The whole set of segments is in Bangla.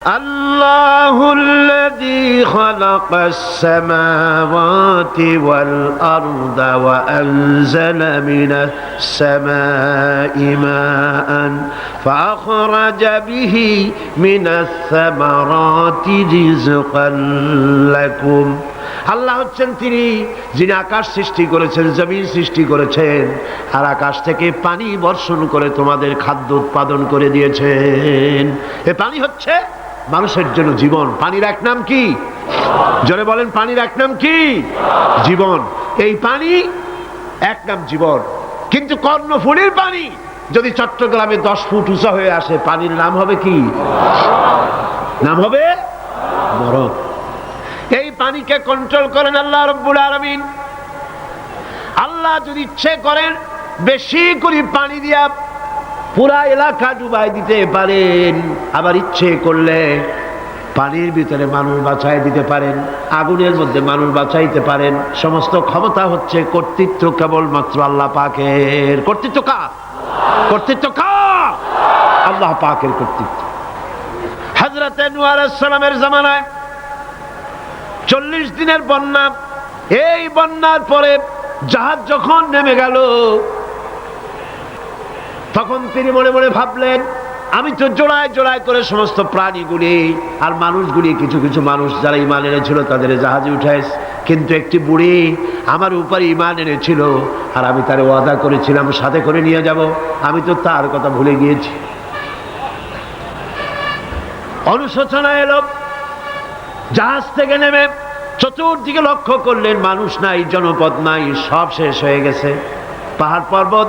الله الذي خلق السماوات والأرض وأنزل من السماء ماء فأخرج به من الثمرات رزقا لكم আল্লাহ হচ্ছেন তিনি যিনি আকাশ সৃষ্টি করেছেন জমিন সৃষ্টি করেছেন আর আকাশ থেকে পানি বর্ষণ করে তোমাদের খাদ্য উৎপাদন করে দিয়েছেন এ পানি হচ্ছে মানুষের জন্য জীবন। পানির এক নাম কি? জোরে বলেন, পানির এক নাম কি? জীবন। এই পানি এক নাম জীবন। কিন্তু কর্ণফুলির পানি, যদি চট্টগ্রামে দশ ফুট উঁচা হয়ে আসে, পানির নাম হবে কি? নাম হবে মরণ। এই পানিকে কন্ট্রোল করেন আল্লাহ রব্বুল আলমিন। আল্লাহ যদি ইচ্ছে করেন, বেশি করে পানি দিয়া পুরা এলাকা ডুবাই দিতে পারেন। আবার ইচ্ছে করলে পানির ভিতরে মানুষ বাঁচাই দিতে পারেন, আগুনের মধ্যে মানুষ বাঁচাইতে পারেন। সমস্ত ক্ষমতা হচ্ছে কর্তৃত্ব কেবলমাত্র আল্লাহ পাকের। কর্তৃত্ব কা কর্তৃত্ব কা আল্লাহ পাকের কর্তৃত্ব। হাজরতে নুয়ার জামানায় চল্লিশ দিনের বন্যা, এই বন্যার পরে জাহাজ যখন নেমে গেল তখন তিনি মনে মনে ভাবলেন, আমি তো জোড়ায় জোড়ায় করে সমস্ত প্রাণীগুলি আর মানুষগুলি, কিছু কিছু মানুষ যারা ইমান এনেছিল তাদের জাহাজে উঠাইস কিন্তু একটি বুড়ি আমার উপরে ইমান এনেছিল আর আমি তার ওয়াদা করেছিলাম, সাথে করে নিয়ে যাব। আমি তো তার কথা ভুলে গিয়েছি। অনুশোচনা এলো। জাহাজ থেকে নেমে চতুর্দিকে লক্ষ্য করলেন, মানুষ নাই, জনপদ নাই, সব শেষ হয়ে গেছে। পাহাড় পর্বত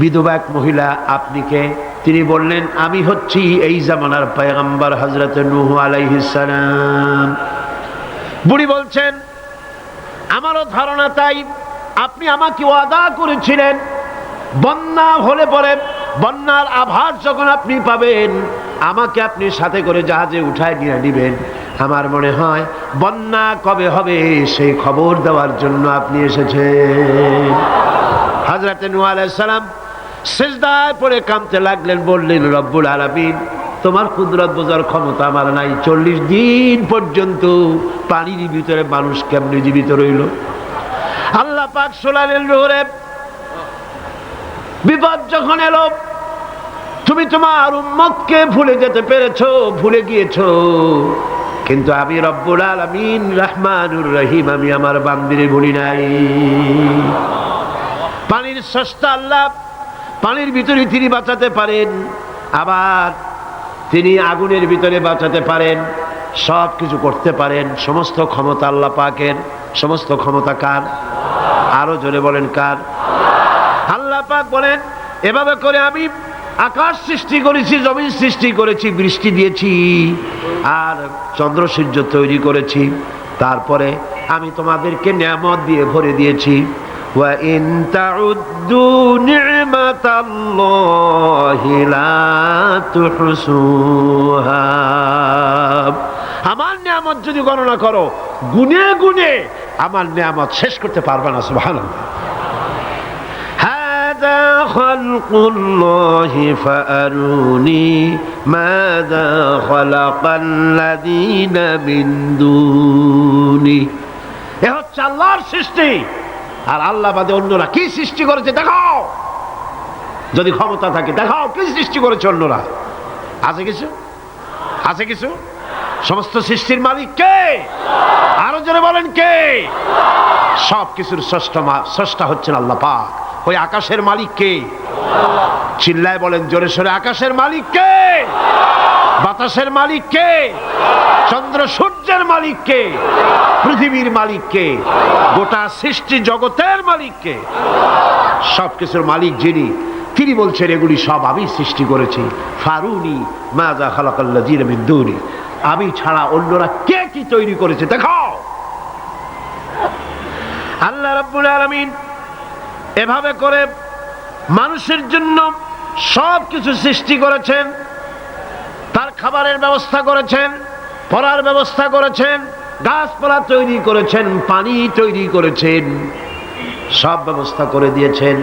বিধবা এক মহিলা আপনি কে তিনি বললেন, আমি হচ্ছি এই জামানার পয়গম্বর হজরত নুহ আলাইহিসালাম বুড়ি বলছেন, আমারও ধারণা তাই, আপনি আমাকে ওয়াদা করেছিলেন, বন্যা হলে পরে বন্যার আভাস যখন আপনি পাবেন, আমাকে আপনি সাথে করে জাহাজে উঠায় নিয়ে নিবেন। আমার মনে হয়, বন্যা কবে হবে সেই খবর দেওয়ার জন্য আপনি এসেছেন। হাজরাতে নু আলাইসালাম সেজদায় পরে কামতে লাগলেন, বললেন, রব্বুল আলামিন, তোমার কুদরত বোঝার ক্ষমতা আমার নাই। চল্লিশ দিন পর্যন্ত পানির ভিতরে মানুষ কেমনি জীবিত রইল? আল্লাহ পাক সোলালেন রোহরে বিপদ যখন এলো, তুমি তোমার উম্মতকে ভুলে যেতে পেরেছ, ভুলে গিয়েছো। কিন্তু আমি রব্বুল আলামিন, রহমানুর রহিম, আমি আমার বান্দিরে ভুলি নাই। পানির সস্তা আল্লাহ পানির ভিতরে তিনি বাঁচাতে পারেন, আবার তিনি আগুনের ভিতরে বাঁচাতে পারেন সব কিছু করতে পারেন। সমস্ত ক্ষমতা আল্লাহ পাকের, সমস্ত ক্ষমতা কার? আরও জোরে বলেন কার? আল্লাহ পাক বলেন, এভাবে করে আমি আকাশ সৃষ্টি করেছি, জমিন সৃষ্টি করেছি, বৃষ্টি দিয়েছি, আর চন্দ্র সূর্য তৈরি করেছি। তারপরে আমি তোমাদেরকে নিয়ামত দিয়ে ভরে দিয়েছি। وَإِن تَعُدُّوا نِعْمَةَ اللَّهِ لَا تُحْصُوهَا আমার নিয়ামত যদি গণনা করো গুনে গুনে আমার নিয়ামত শেষ করতে পারবে না সুবহানাল্লাহ هذا خلق الله فأروني ماذا خلق الذين من دوني এ হচ্ছে আল্লাহর সৃষ্টি আর আল্লাহ বাদে অন্যরা কি সৃষ্টি করেছে দেখাও। যদি ক্ষমতা থাকে দেখাও কি সৃষ্টি করেছে অন্যরা। আছে কিছু? আছে কিছু? সমস্ত সৃষ্টির মালিক কে? আরও জোরে বলেন কে? সব কিছুর ষষ্ঠা হচ্ছেন আল্লাহ পাক। ওই আকাশের মালিক কে? চিল্লায় বলেন জোরে সোরে, আকাশের মালিক কে? বাতাসের মালিক কে? চন্দ্র সূর্যের মালিক কে? পৃথিবীর মালিক কে? গোটা সৃষ্টি জগতের মালিক কে? সব কিছুর মালিক যিনি, তিনি বলছেন, এগুলি সব আমি সৃষ্টি করেছি। ফারুনি মাজা খালাকাল্লা জিরমিন্দুরি আমি ছাড়া অন্যরা কে কি তৈরি করেছে? দেখাও। আল্লাহ রাব্বুল আলামিন এভাবে করে মানুষের জন্য সব কিছু সৃষ্টি করেছেন। খাবারের ব্যবস্থা করেছেন পড়ার ব্যবস্থা করেছেন, গাছপালা তৈরি করেছেন, পানি তৈরি করেছেন, সব ব্যবস্থা করে দিয়েছেন।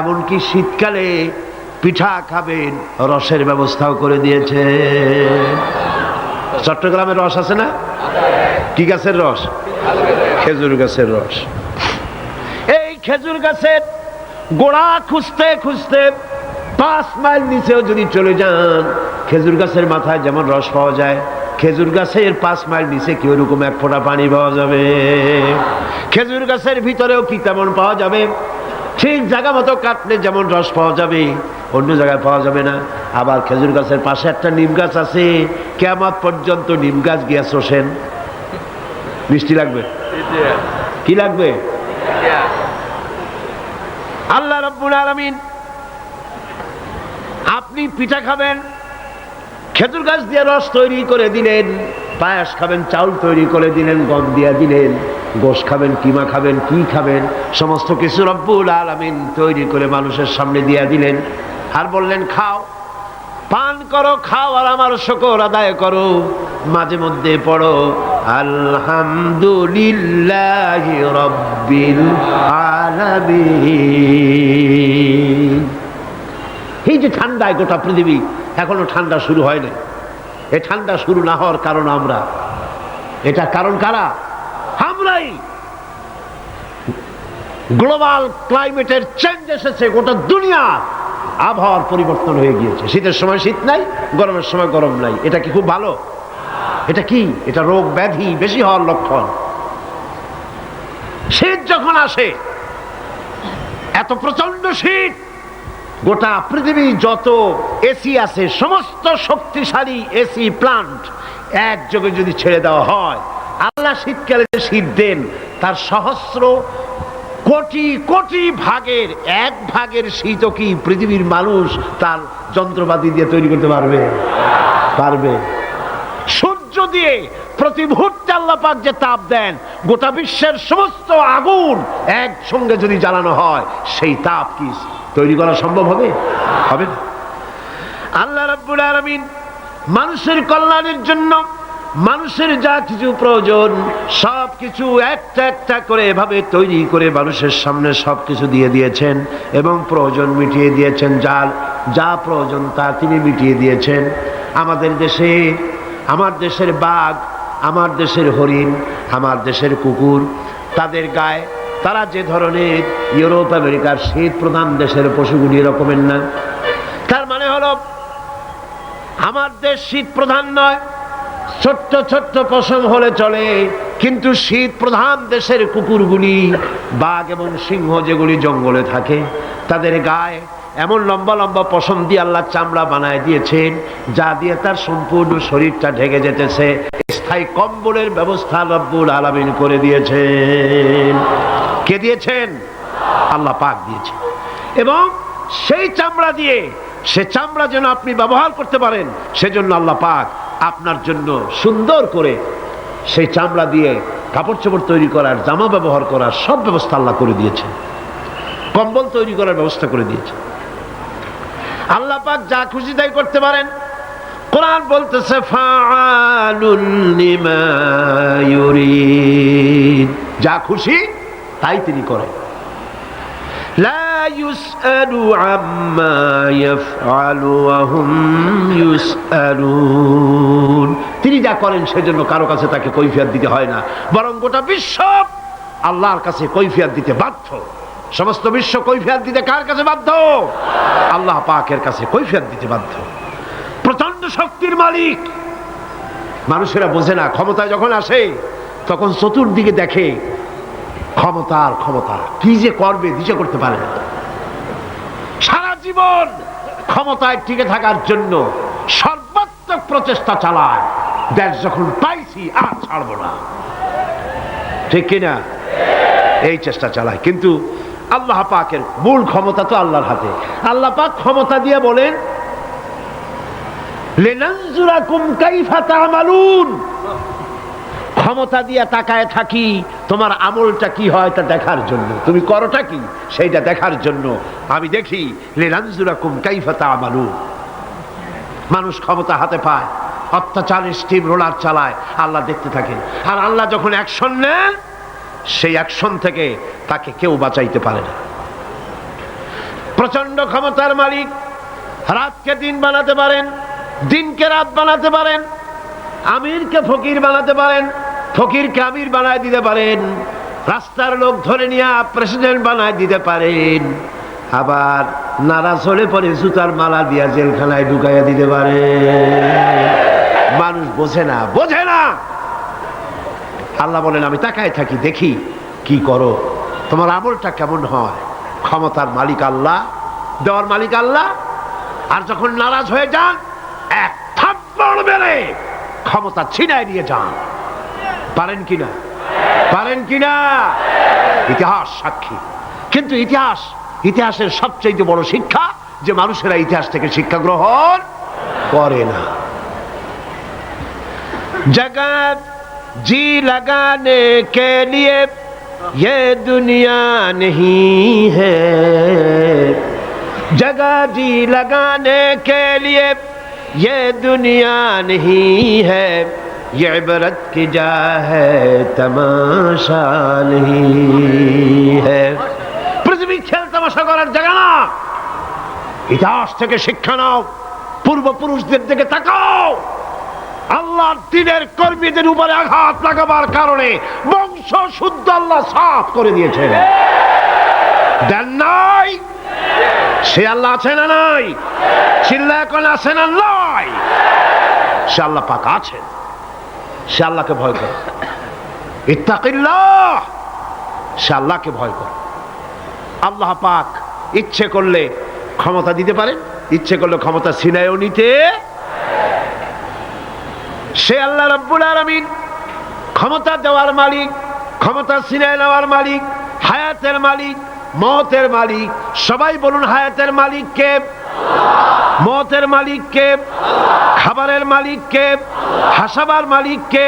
এমনকি শীতকালে পিঠা খাবেন, রসের ব্যবস্থাও করে দিয়েছে চট্টগ্রামের রস আছে না? কি গাছের রস? খেজুর গাছের রস। এই খেজুর গাছের গোড়া খুঁজতে খুঁজতে পাঁচ মাইল নিচেও যদি চলে যান খেজুর গাছের মাথায় যেমন রস পাওয়া যায়, খেজুর গাছের পাঁচ মাইল নিচে কি ওরকম এক ফোঁটা পানি পাওয়া যাবে? খেজুর গাছের ভিতরেও কি তেমন পাওয়া যাবে? ঠিক জায়গা মতো কাটলে যেমন রস পাওয়া যাবে, অন্য জায়গায় পাওয়া যাবে না। আবার খেজুর গাছের পাশে একটা নিম গাছ আছে কেমন পর্যন্ত নিম গাছ গিয়া শোষেন। মিষ্টি লাগবে? কি লাগবে? আল্লাহ রব্বুল আলমিন, আপনি পিঠা খাবেন খেজুর গাছ দিয়ে রস তৈরি করে দিলেন, পায়াস খাবেন, চাউল তৈরি করে দিলেন, গম দিয়ে দিলেন, গোশ খাবেন, কিমা খাবেন, কি খাবেন, সমস্ত কিছু রব্বুল আলমিন তৈরি করে মানুষের সামনে দিয়ে দিলেন। আর বললেন, খাও, পান করো, খাও, আর আমার শকর আদায় করো, মাঝে মধ্যে পড়ো, আলহামদুলিল্লাহ রব্বিল আলামিন। এই যে ঠান্ডায় গোটা পৃথিবী এখনও ঠান্ডা শুরু হয় না এই ঠান্ডা শুরু না হওয়ার কারণ আমরা। এটা কারণ কারা? আমরাই। গ্লোবাল ক্লাইমেটের চেঞ্জ এসেছে, গোটা দুনিয়া আবহাওয়ার পরিবর্তন হয়ে গিয়েছে। শীতের সময় শীত নাই, গরমের সময় গরম নাই। এটা কি খুব ভালো? এটা কি? এটা রোগ ব্যাধি বেশি হওয়ার লক্ষণ। শীত যখন আসে, এত প্রচণ্ড শীত গোটা পৃথিবী যত এসি আছে, সমস্ত শক্তিশালী এসি প্লান্ট একযোগে যদি ছেড়ে দেওয়া হয়, আল্লাহ শীতকালে যে শীত দেন, তার সহস্র কোটি কোটি ভাগের এক ভাগের শীত কি পৃথিবীর মানুষ তার যন্ত্রপাতি দিয়ে তৈরি করতে পারবে? পারবে। সূর্য দিয়ে প্রতি মুহূর্তে আল্লাহ পাক যে তাপ দেন, গোটা বিশ্বের সমস্ত আগুন একসঙ্গে যদি জ্বালানো হয়, সেই তাপ কি তৈরি করা সম্ভব হবে? হবে না। আল্লাহ রাব্বুল আলামিন মানুষের কল্যাণের জন্য, মানুষের যা কিছু প্রয়োজন সব কিছু একটা একটা করে এভাবে তৈরি করে মানুষের সামনে সব কিছু দিয়ে দিয়েছেন এবং প্রয়োজন মিটিয়ে দিয়েছেন, যার যা প্রয়োজন তা তিনি মিটিয়ে দিয়েছেন। আমাদের দেশে, আমার দেশের বাঘ আমার দেশের হরিণ, আমার দেশের কুকুর, তাদের গায়ে তারা যে ধরনের ইউরোপ, আমেরিকার শীত প্রধান দেশের পশুগুলি এরকমের না। তার মানে হলো, আমার দেশ শীত প্রধান নয়, ছোট্ট ছোট্ট পশম হলে চলে, কিন্তু শীত প্রধান দেশের কুকুরগুলি, বাঘ এবং সিংহ যেগুলি জঙ্গলে থাকে, তাদের গায়ে এমন লম্বা লম্বা পশম দিয়ে আল্লাহ চামড়া বানায় দিয়েছেন, যা দিয়ে তার সম্পূর্ণ শরীরটা ঢেকে যেতেছে। স্থায়ী কম্বলের ব্যবস্থা রব্বুল আলামিন করে দিয়েছেন। কে দিয়েছেন? আল্লাহ পাক দিয়েছেন। এবং সেই চামড়া দিয়ে, সে চামড়া যেন আপনি ব্যবহার করতে পারেন, সেজন্য আল্লাহ পাক আপনার জন্য সুন্দর করে সেই চামড়া দিয়ে কাপড় চোপড় তৈরি করার, জামা ব্যবহার করার সব ব্যবস্থা আল্লাহ করে দিয়েছেন। কম্বল তৈরি করার ব্যবস্থা করে দিয়েছে আল্লাহ পাক যা খুশি তাই করতে পারেন। কোরআন বলতেছে যা খুশি, তাই তিনি করেন। তিনি যা করেন, সেজন্য কারও কাছে তাকে কৈফিয়াত দিতে হয় না। বরং গোটা বিশ্ব আল্লাহর কাছে কৈফিয়াত দিতে বাধ্য। সমস্ত বিশ্ব কৈফিয়ত দিতে কার কাছে বাধ্য? আল্লাহ পাকের কাছে কৈফিয়াত দিতে বাধ্য। শক্তির মালিক। মানুষেরা বোঝে না ক্ষমতায় যখন আসে, তখন চতুর্দিকে দেখে ক্ষমতার ক্ষমতা। কি যে করবে, দিশে করতে পারে সারা জীবন ক্ষমতায় টিকে থাকার জন্য সর্বাত্মক প্রচেষ্টা চালায়। দেশ যখন পাইছি, আর ছাড়বো না। ঠিক কিনা এই চেষ্টা চালায়। কিন্তু আল্লাহ পাকের মূল ক্ষমতা তো আল্লাহর হাতে। আল্লাহ পাক ক্ষমতা দিয়ে বলেন ক্ষমতা দিয়া তাকায় থাকি, তোমার আমলটা কি হয় তা দেখার জন্য। তুমি করোটা কি? সেইটা দেখার জন্য। আমি দেখি, লেনানজুরাকুম কাইফা তা'মালুন। মানুষ ক্ষমতা হাতে পায়, অত্যাচারের স্টিম রোলার চালায়, আল্লাহ দেখতে থাকে। আর আল্লাহ যখন অ্যাকশন নেন সেই অ্যাকশন থেকে তাকে কেউ বাঁচাইতে পারে না। প্রচণ্ড ক্ষমতার মালিক, রাতকে দিন বানাতে পারেন দিনকে রাত বানাতে পারেন, আমিরকে ফকির বানাতে পারেন, ফকিরকে আমির বানায় দিতে পারেন, রাস্তার লোক ধরে নিয়ে প্রেসিডেন্ট বানায় দিতে পারেন, আবার নারাজ হলে পরে জুতার মালা দিয়া জেলখানায় ঢুকাইয়া দিতে পারে মানুষ বোঝে না বোঝে না। আল্লাহ বলেন, আমি তাকায় থাকি, দেখি কি করো। তোমার আমলটা কেমন হয়? ক্ষমতার মালিক আল্লাহ, দেওয়ার মালিক আল্লাহ, আর যখন নারাজ হয়ে যান থাপ্পড় মেরে ক্ষমতা ছিনায় নিয়ে যান পারেন কিনা পারেন কিনা ইতিহাস সাক্ষী কিন্তু ইতিহাস ইতিহাসের সবচেয়ে বড় শিক্ষা যে মানুষেরা ইতিহাস থেকে শিক্ষা গ্রহণ করে না जगत जी लगाने के लिए ये दुनिया नहीं है जगह जी लगाने के लिए یہ دنیا نہیں ہے یہ عبرت کی جا ہے تماشا نہیں ہے পৃথিবী খেল তামাশা করার জায়গা না ইতিহাস থেকে শিক্ষা নাও, পূর্বপুরুষদের দিকে তাকাও। আল্লাহর দিনের কর্মীদের উপরে আঘাত লাগাবার কারণে বংশ শুদ্ধ আল্লাহ সাফ করে দিয়েছেন। দেন নাই? সে আল্লাহ আছে না নাই? চিল্লা এখন আছে না সে আল্লাহ পাক আছেন। সে আল্লাহকে ভয় করে। ইত্তাকিল্লাহ! সে আল্লাহকে ভয় করে। আল্লাহ পাক ইচ্ছে করলে ক্ষমতা দিতে পারেন, ইচ্ছে করলে ক্ষমতা সিনায়ও নিতে সে আল্লাহ রব্বুল আলমিন ক্ষমতা দেওয়ার মালিক, ক্ষমতা ছিনায় নেওয়ার মালিক, হায়াতের মালিক, মতের মালিক, সবাই বলুন হায়াতের মালিক কে? মতের মালিক কে খাবারের মালিক কে হাসাবার মালিক কে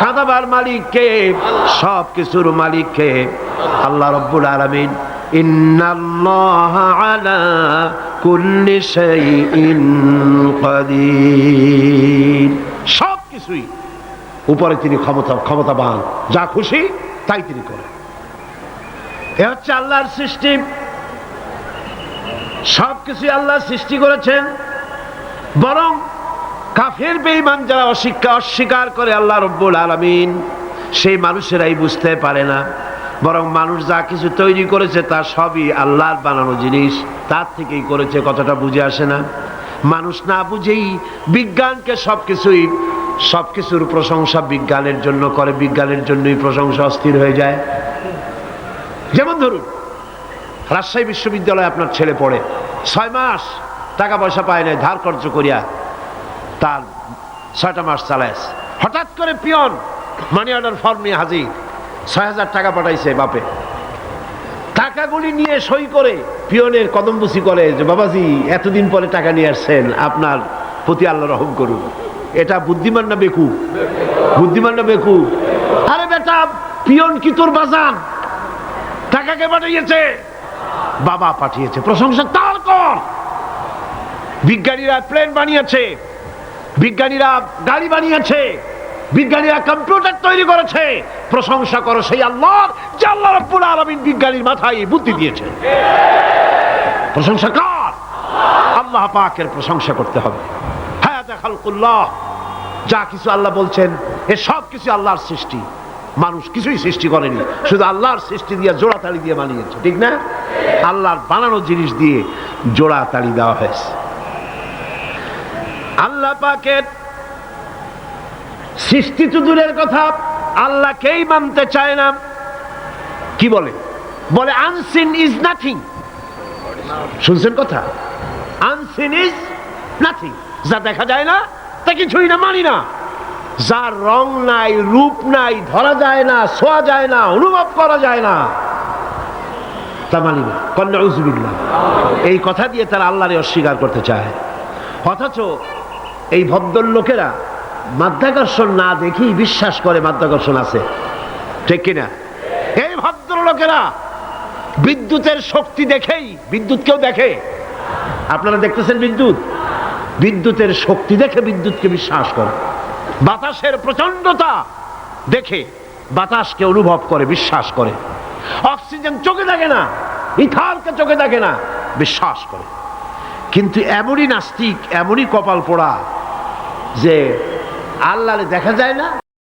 কাঁদাবার মালিক কে সব কিছুর মালিক কে আল্লাহ রব্বুল আলমিন সব কিছুই উপরে তিনি ক্ষমতা, ক্ষমতাবান। যা খুশি তাই তিনি করেন। এ হচ্ছে আল্লাহর সৃষ্টি। সব কিছুই আল্লাহ সৃষ্টি করেছেন। বরং কাফের বেঈমান যারা অশিক্ষা অস্বীকার করে আল্লাহ রব্বুল আলমিন, সেই মানুষেরাই বুঝতে পারে না। বরং মানুষ যা কিছু তৈরি করেছে তা সবই আল্লাহর বানানো জিনিস। তার থেকেই করেছে কতটা বুঝে আসে না। মানুষ না বুঝেই বিজ্ঞানকে সব কিছুই সব কিছুর প্রশংসা বিজ্ঞানের জন্য করে, বিজ্ঞানের জন্যই প্রশংসা অস্থির হয়ে যায়। যেমন ধরুন রাজশাহী বিশ্ববিদ্যালয়ে আপনার ছেলে পড়ে। ছয় মাস টাকা পয়সা পায় নাই, ধার খরচ করিয়া তার ছয়টা মাস চালায় হঠাৎ করে পিয়ন মানি অর্ডার ফর্ম নিয়ে হাজির। ছয় হাজার টাকা পাঠাইছে বাপে। টাকাগুলি নিয়ে সই করে পিয়নের কদমবুসি করে যে, বাবাজি, এতদিন পরে টাকা নিয়ে আসছেন, আপনার প্রতি আল্লাহ রহম করুন। এটা বুদ্ধিমান না বেকু বুদ্ধিমান না বেকু আরে বেটা, পিয়ন কি তোর বাজান? টাকাকে পাঠিয়েছে? বাবা পাঠিয়েছে। প্রশংসা তার কর। বিজ্ঞানীরা প্লেন বানিয়েছে। বিজ্ঞানীরা গাড়ি বানিয়েছে। বিজ্ঞানীরা কম্পিউটার তৈরি করেছে। প্রশংসা করো সেই আল্লাহ যে রব্বুল আলমিন বিজ্ঞানীর মাথায় বুদ্ধি দিয়েছে। প্রশংসা কার। আল্লাহ পাকের প্রশংসা করতে হবে। হ্যাঁ দেখালকুল্লাহ যা কিছু আল্লাহ বলছেন, এ সব কিছু আল্লাহর সৃষ্টি। মানুষ কিছুই সৃষ্টি করেনি। শুধু আল্লাহর সৃষ্টি দিয়ে জোড়া তালি দিয়ে বানিয়েছে, ঠিক না? আল্লাহর বানানো জিনিস দিয়ে জোড়া তালি দেওয়া হয়েছে। আল্লাহ পাকের সৃষ্টি তো দূরের কথা, আল্লাহকেই মানতে চায় না। কি বলে? বলে, আনসিন ইজ নাথিং। শুনছেন কথা? Unseen is nothing. যা দেখা যায় না, তা কিছুই না, মানি না। যার রং নাই, রূপ নাই, ধরা যায় না ছোঁয়া যায় না, অনুভব করা যায় না। তামালিমা কন্যা উজবিল্লা এই কথা দিয়ে তারা আল্লাহরে অস্বীকার করতে চায়। অথচ এই ভদ্র লোকেরা মাধ্যাকর্ষণ না দেখেই বিশ্বাস করে মাধ্যাকর্ষণ আছে। ঠিক কিনা? এই ভদ্রলোকেরা বিদ্যুতের শক্তি দেখেই, বিদ্যুৎ কেউ দেখে? আপনারা দেখতেছেন বিদ্যুৎ? বিদ্যুতের শক্তি দেখে বিদ্যুৎকে বিশ্বাস করে। বাতাসের প্রচন্ডতা দেখে বাতাসকে অনুভব করে, বিশ্বাস করে। অক্সিজেন চোখে থাকে না ইথারকে চোখে থাকে না, বিশ্বাস করে। কিন্তু এমনই নাস্তিক, এমনই কপাল পোড়া যে আল্লাহরে দেখা যায় না